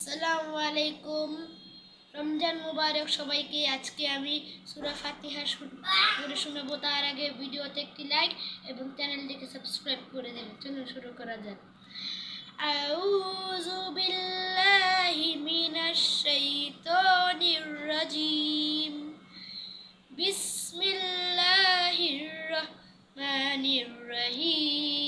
আসসালামু আলাইকুম রমজান মুবারক সবাইকে। আজকে আমি সুরা ফাতিহা করে শোনাবো। তার আগে ভিডিওতে একটি লাইক এবং চ্যানেলটিকে সাবস্ক্রাইব করে দেবেন। চলুন শুরু করা যাক। আউযু বিল্লাহি মিনাশ শাইতানির রাজিম। বিসমিল্লাহির রহমানির রহিম।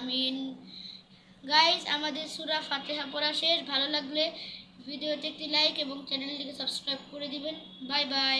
আমিন। গাইজ আমাদের সুরা ফাতেহা পড়া শেষ। ভালো লাগলে ভিডিওতে একটি লাইক এবং চ্যানেলটিকে সাবস্ক্রাইব করে দিবেন। Bye bye